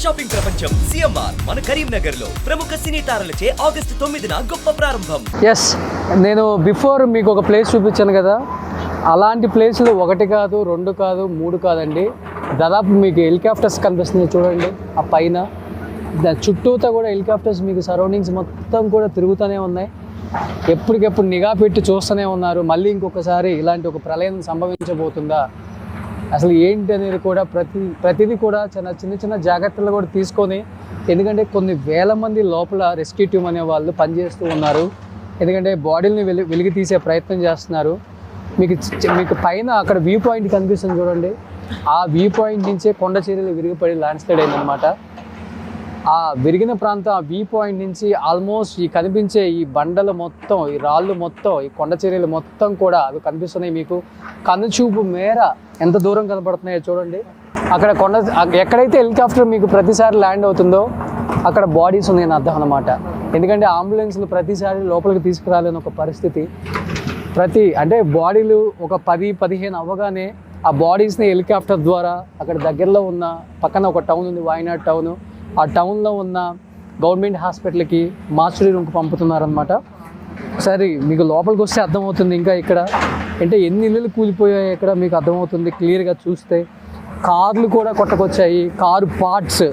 Shopping ప్రపంచం CMR మన కరీంనగర్లో ప్రముఖ సినీ తారలచే ఆగస్టు తొమ్మిదిన గొప్ప ప్రారంభం. ఎస్ నేను బిఫోర్ మీకు ఒక ప్లేస్ చూపించాను కదా. అలాంటి ప్లేస్లు ఒకటి కాదు రెండు కాదు మూడు కాదండి. దాదాపు మీకు హెలికాప్టర్స్ కనిపిస్తున్నాయి చూడండి. ఆ పైన. దాని చుట్టూతో కూడా హెలికాప్టర్స్ మీకు సరౌండింగ్స్ మొత్తం కూడా తిరుగుతూనే ఉన్నాయి. ఎప్పటికెప్పుడు నిఘా పెట్టి చూస్తూనే ఉన్నారు. మళ్ళీ ఇంకొకసారి ఇలాంటి ఒక ప్రళయం సంభవించబోతుందా? అసలు ఏంటి అనేది కూడా ప్రతి ప్రతిదీ కూడా చిన్న చిన్న చిన్న జాగ్రత్తలు కూడా తీసుకొని ఎందుకంటే కొన్ని వేల మంది లోపల రెస్క్యూ టీమ్ అనే వాళ్ళు పనిచేస్తూ ఉన్నారు. ఎందుకంటే బాడీని వెలి వెలిగి తీసే ప్రయత్నం చేస్తున్నారు. మీకు మీకు పైన అక్కడ వ్యూ పాయింట్ కనిపిస్తుంది చూడండి. ఆ వ్యూ పాయింట్ నుంచే కొండ చర్యలు విరిగిపడి ల్యాండ్ స్లైడ్ అయిందనమాట ఆ విరిగిన ప్రాంతం ఆ వ్యూ పాయింట్ నుంచి ఆల్మోస్ట్ ఈ కనిపించే ఈ బండలు మొత్తం ఈ రాళ్ళు మొత్తం ఈ కొండ చర్యలు మొత్తం కూడా అవి కనిపిస్తున్నాయి మీకు. కనుచూపు మేర ఎంత దూరం కనబడుతున్నాయో చూడండి. అక్కడ కొండ ఎక్కడైతే హెలికాప్టర్ మీకు ప్రతిసారి ల్యాండ్ అవుతుందో అక్కడ బాడీస్ ఉన్నాయని అర్థం అనమాట ఎందుకంటే అంబులెన్స్లు ప్రతిసారి లోపలికి తీసుకురాలేని ఒక పరిస్థితి. ప్రతి అంటే బాడీలు ఒక పది పదిహేను అవ్వగానే ఆ బాడీస్ని హెలికాప్టర్ ద్వారా అక్కడ దగ్గరలో ఉన్న పక్కన ఒక టౌన్ ఉంది వాయనాడ్ టౌను. ఆ టౌన్లో ఉన్న గవర్నమెంట్ హాస్పిటల్కి మార్చురీ రూమ్కి పంపుతున్నారనమాట సరే మీకు లోపలికి వస్తే అర్థమవుతుంది ఇంకా ఇక్కడ. అంటే ఎన్ని ఇళ్ళు కూలిపోయాయి ఇక్కడ మీకు అర్థమవుతుంది క్లియర్గా చూస్తే. కార్లు కూడా కొట్టకొచ్చాయి. Car parts.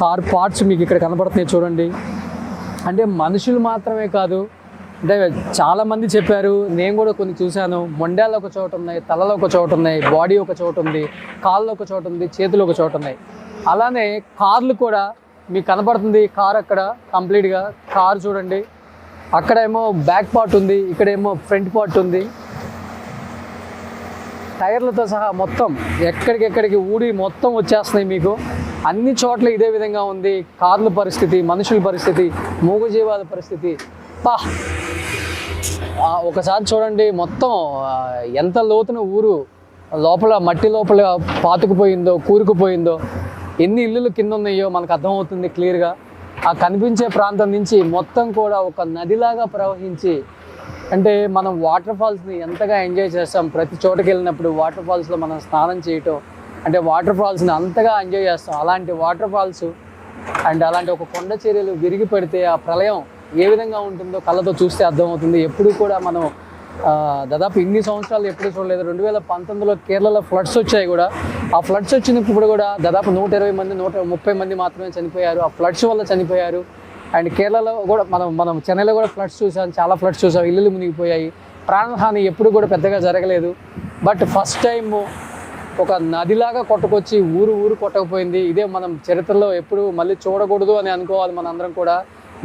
కార్ పార్ట్స్ మీకు ఇక్కడ కనబడుతున్నాయి చూడండి. అంటే మనుషులు మాత్రమే కాదు అంటే చాలామంది చెప్పారు నేను కూడా కొన్ని చూశాను. మొండాలు ఒక చోట ఉన్నాయి తలలో ఒక చోట ఉన్నాయి బాడీ ఒక చోట ఉంది కాళ్ళు ఒక చోట ఉంది చేతులు ఒక చోట ఉన్నాయి. అలానే కార్లు కూడా మీకు కనబడుతుంది కార్ అక్కడ కంప్లీట్గా కార్ చూడండి. అక్కడేమో బ్యాక్ పార్ట్ ఉంది ఇక్కడేమో ఫ్రంట్ పార్ట్ ఉంది. టైర్లతో సహా మొత్తం ఎక్కడికెక్కడికి ఊడి మొత్తం వచ్చేస్తున్నాయి మీకు. అన్ని చోట్ల ఇదే విధంగా ఉంది. కార్ల పరిస్థితి మనుషుల పరిస్థితి మూగజీవాల పరిస్థితి. పా ఒకసారి చూడండి మొత్తం ఎంత లోతున ఊరు లోపల మట్టి లోపల పాతుకుపోయిందో కూరుకుపోయిందో ఎన్ని ఇల్లులు కింద ఉన్నాయో మనకు అర్థమవుతుంది క్లియర్గా. ఆ కనిపించే ప్రాంతం నుంచి మొత్తం కూడా ఒక నదిలాగా ప్రవహించి అంటే మనం వాటర్ ఫాల్స్ని ఎంతగా ఎంజాయ్ చేస్తాం ప్రతి చోటకి వెళ్ళినప్పుడు వాటర్ ఫాల్స్లో మనం స్నానం చేయటం అంటే వాటర్ ఫాల్స్ని అంతగా ఎంజాయ్ చేస్తాం. అలాంటి వాటర్ ఫాల్స్ అండ్ అలాంటి ఒక కొండ చర్యలు విరిగి పెడితే ఆ ప్రళయం ఏ విధంగా ఉంటుందో కళ్ళతో చూస్తే అర్థమవుతుంది. ఎప్పుడు కూడా మనం దాదాపు ఇన్ని సంవత్సరాలు ఎప్పుడు చూడలేదు. రెండు వేల పంతొమ్మిదిలో కేరళలో ఫ్లడ్స్ వచ్చాయి కూడా. ఆ ఫ్లడ్స్ వచ్చినప్పుడు కూడా దాదాపు నూట ఇరవై మంది నూట ముప్పై మంది మాత్రమే చనిపోయారు. ఆ ఫ్లడ్స్ వల్ల చనిపోయారు. అండ్ కేరళలో కూడా మనం మనం చెన్నైలో కూడా ఫ్లడ్స్ చూసాం. చాలా ఫ్లడ్స్ చూసాం. ఇల్లులు మునిగిపోయాయి. ప్రాణహాని ఎప్పుడు కూడా పెద్దగా జరగలేదు. బట్ ఫస్ట్ టైము ఒక నదిలాగా కొట్టుకొచ్చి ఊరు ఊరు కొట్టకపోయింది. ఇదే మనం చరిత్రలో ఎప్పుడు మళ్ళీ చూడకూడదు అని అనుకోవాలి మనందరం కూడా.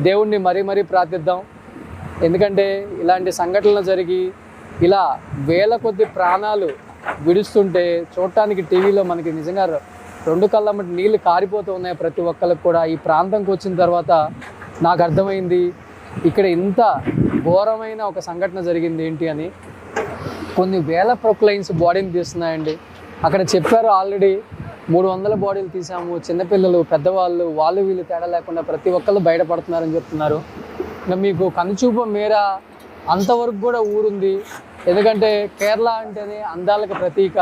దేవుణ్ణి మరీ మరీ ప్రార్థిద్దాం. ఎందుకంటే ఇలాంటి సంఘటనలు జరిగి ఇలా వేల కొద్ది ప్రాణాలు విడుస్తుంటే చూడటానికి టీవీలో మనకి నిజంగా రెండు కళ్ళ మట్టి నీళ్ళు కారిపోతూ ఉన్నాయి ప్రతి ఒక్కరికి కూడా. ఈ ప్రాంతంకి వచ్చిన తర్వాత నాకు అర్థమైంది ఇక్కడ ఇంత ఘోరమైన ఒక సంఘటన జరిగింది ఏంటి అని. కొన్ని వేల ప్రొక్లైన్స్ బాడీని తీస్తున్నాయండి. అక్కడ చెప్పారు ఆల్రెడీ మూడు వందల బాడీలు తీసాము చిన్నపిల్లలు పెద్దవాళ్ళు వాళ్ళు వీళ్ళు తేడా లేకుండా ప్రతి ఒక్కళ్ళు బయటపడుతున్నారని చెప్తున్నారు. ఇంకా మీకు కనుచూపు మేర అంతవరకు కూడా ఊరుంది. ఎందుకంటే కేరళ అంటేనే అందాలకు ప్రతీక.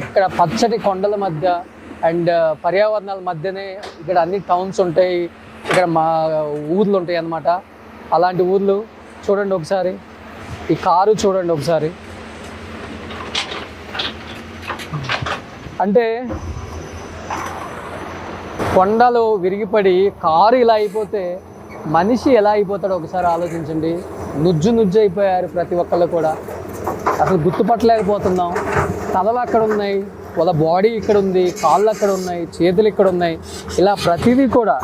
ఇక్కడ పచ్చటి కొండల మధ్య అండ్ పర్యావరణాల మధ్యనే ఇక్కడ అన్ని టౌన్స్ ఉంటాయి. ఇక్కడ మా ఊర్లు ఉంటాయి అన్నమాట. అలాంటి ఊర్లు చూడండి ఒకసారి. ఈ కారు చూడండి ఒకసారి. అంటే కొండలు విరిగిపడి కారు ఇలా అయిపోతే మనిషి ఎలా అయిపోతాడో ఒకసారి ఆలోచించండి. నుజ్జు నుజ్జు అయిపోయారు ప్రతి ఒక్కళ్ళు కూడా. అసలు గుర్తుపట్టలేకపోతున్నాం. తలలు అక్కడ ఉన్నాయి. వాళ్ళ బాడీ ఇక్కడ ఉంది. కాళ్ళు అక్కడ ఉన్నాయి. చేతులు ఇక్కడ ఉన్నాయి. ఇలా ప్రతిదీ కూడా.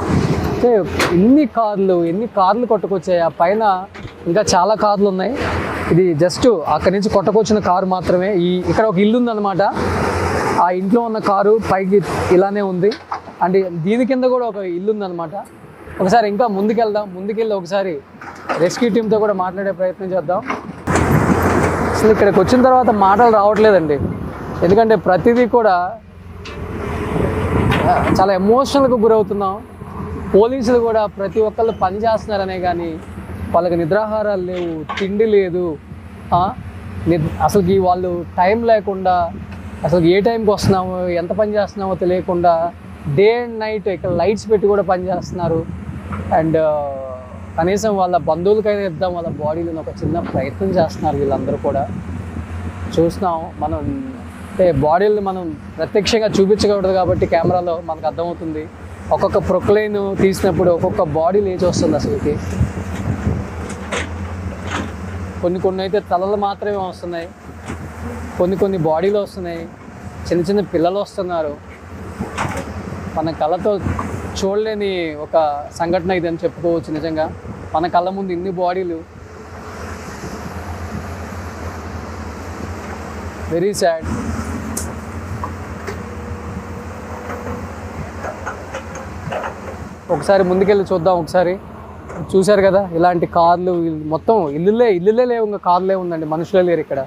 అంటే ఎన్ని కార్లు ఎన్ని కార్లు కొట్టుకొచ్చాయి. ఆ పైన ఇంకా చాలా కార్లు ఉన్నాయి. ఇది జస్ట్ అక్కడి నుంచి కొట్టుకొచ్చిన కారు మాత్రమే. ఈ ఇక్కడ ఒక ఇల్లు ఉందన్నమాట. ఆ ఇంట్లో ఉన్న కారు పైకి ఇలానే ఉంది. అంటే దీని కింద కూడా ఒక ఇల్లు ఉందన్నమాట. ఒకసారి ఇంకా ముందుకెళ్దాం. ముందుకెళ్ళి ఒకసారి రెస్క్యూ టీంతో కూడా మాట్లాడే ప్రయత్నం చేద్దాం. అసలు ఇక్కడికి వచ్చిన తర్వాత మాటలు రావట్లేదండి. ఎందుకంటే ప్రతిదీ కూడా చాలా ఎమోషనల్కి గురవుతున్నాం. పోలీసులు కూడా ప్రతి ఒక్కళ్ళు పని చేస్తున్నారనే కానీ వాళ్ళకి నిద్రాహారాలు లేవు తిండి లేదు అసలుకి వాళ్ళు టైం లేకుండా అసలు ఏ టైంకి వస్తున్నామో ఎంత పని చేస్తున్నామో తెలియకుండా డే అండ్ నైట్ ఇక్కడ లైట్స్ పెట్టి కూడా పనిచేస్తున్నారు. అండ్ కనీసం వాళ్ళ బంధువులకైనా ఇద్దాం వాళ్ళ బాడీలను ఒక చిన్న ప్రయత్నం చేస్తున్నారు వీళ్ళందరూ కూడా. చూస్తున్నాం మనం అంటే బాడీలను మనం ప్రత్యక్షంగా చూపించకూడదు కాబట్టి కెమెరాలో మనకు అర్థమవుతుంది. ఒక్కొక్క ప్రొక్లైన్ తీసినప్పుడు ఒక్కొక్క బాడీ లేచి వస్తుంది అసలుకి. కొన్ని కొన్ని అయితే తలలు మాత్రమే వస్తున్నాయి. కొన్ని కొన్ని బాడీలు వస్తున్నాయి. చిన్న చిన్న పిల్లలు వస్తున్నారు. మన కళ్ళతో చూడలేని ఒక సంఘటన ఇది అని చెప్పుకోవచ్చు నిజంగా. మన కళ్ళ ముందు ఇన్ని బాడీలు. వెరీ సాడ్ ఒకసారి ముందుకెళ్ళి చూద్దాం ఒకసారి. చూశారు కదా ఇలాంటి కార్లు ఇల్లు- మొత్తం ఇల్లులే ఇల్లులే లేవు ఇంకా కార్లే ఉందండి. మనుషులే లేరు ఇక్కడ.